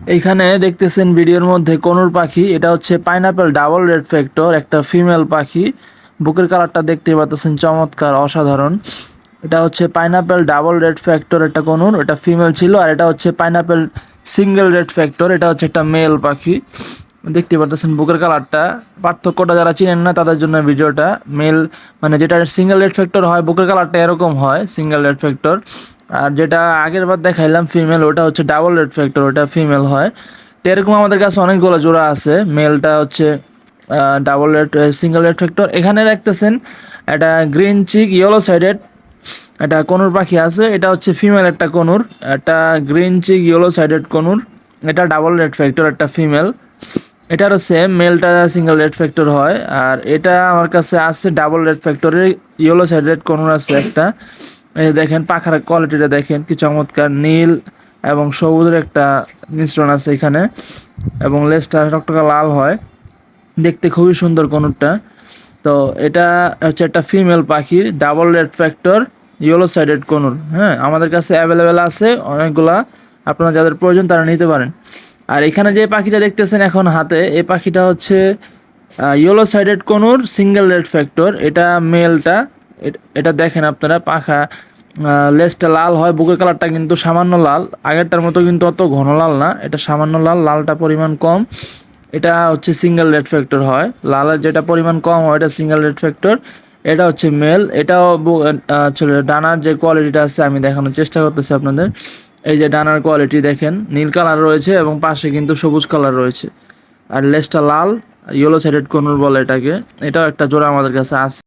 এইখানে দেখতেছেন ভিডিওর মধ্যে কনুর পাখি, এটা হচ্ছে পাইনাপেল ডাবল রেড ফ্যাক্টর, একটা ফিমেল পাখি। বুকের কালারটা দেখতে পাচ্ছেন চমৎকার, অসাধারণ। এটা হচ্ছে পাইনাপেল ডাবল রেড ফ্যাক্টর একটা কনুর, এটা ফিমেল ছিল, আর এটা হচ্ছে পাইনাপেল সিঙ্গেল রেড ফ্যাক্টর, এটা হচ্ছে একটা মেল পাখি। দেখতে পাচ্ছেন বুকের কালারটা। পার্থক্যটা যারা চিনেন না, তাদের জন্য ভিডিওটা মেল মানে যেটা সিঙ্গেল রেড ফ্যাক্টর হয়, বুকের কালারটা এরকম হয় সিঙ্গেল রেড ফ্যাক্টর আর যেটা আগের বার দেখাইলাম ফিমেল ওটা হচ্ছে ডাবল রেড ফ্যাক্টর ওটা ফিমেল হয়। তো এরকম আমাদের কাছে অনেকগুলো জোড়া আছে। মেলটা হচ্ছে double red single red factor এখানে রাখতেছেন একটা গ্রিন চিক ইয়েলো সাইডেড এটা কনুর পাখি আছে। এটা হচ্ছে ফিমেল একটা কনুর। একটা green cheek yellow sided conure. এটা ডাবল রেড ফ্যাক্টর একটা ফিমেল এটারও সেম মেলটা সিঙ্গেল রেড ফ্যাক্টর হয়, আর এটা আমার কাছে আছে ডাবল রেড ফ্যাক্টরের ইয়েলো সাইড রেড কর্নার আছে একটা। এই দেখেন, পাখার কোয়ালিটিটা দেখেন, কি চমৎকার, নীল এবং সবুজের একটা মিশ্রণ আছে এখানে, এবং লেজটা টকটকা লাল হয়। দেখতে খুবই সুন্দর কনুরটা তো এটা হচ্ছে একটা ফিমেল পাখি double red factor yellow sided conure হ্যাঁ? আমাদের কাছে অ্যাভেলেবেল আছে, অনেকগুলা। আপনারা যাদের প্রয়োজন তারা নিতে পারেন। আর এখানে যে পাখিটা দেখতেছেন এখন হাতে, এই পাখিটা হচ্ছে yellow sided conure single red factor এটা মেলটা এটা দেখেন আপনারা, পাখা লেজটা লাল হয়, বুকের কালারটা কিন্তু সামান্য লাল। আগেরটার মতো কিন্তু অত ঘন লাল না, এটা সামান্য লাল, লালটা পরিমাণ কম। এটা হচ্ছে সিঙ্গেল রেড ফ্যাক্টর হয়। লালের যেটা পরিমাণ কম হয়, এটা সিঙ্গেল রেড ফ্যাক্টর এটা হচ্ছে মেল এটাও ডানার যে কোয়ালিটিটা আছে, আমি দেখানোর চেষ্টা করতেছি আপনাদের। এই যে ডানার কোয়ালিটি দেখেন, নীল কালার রয়েছে এবং পাশে কিন্তু সবুজ কালার রয়েছে। আর লেসটা লাল ইয়েলো সাইডেড কনুর বলে এটাকে। এটাও একটা জোড়া আমাদের কাছে আছে।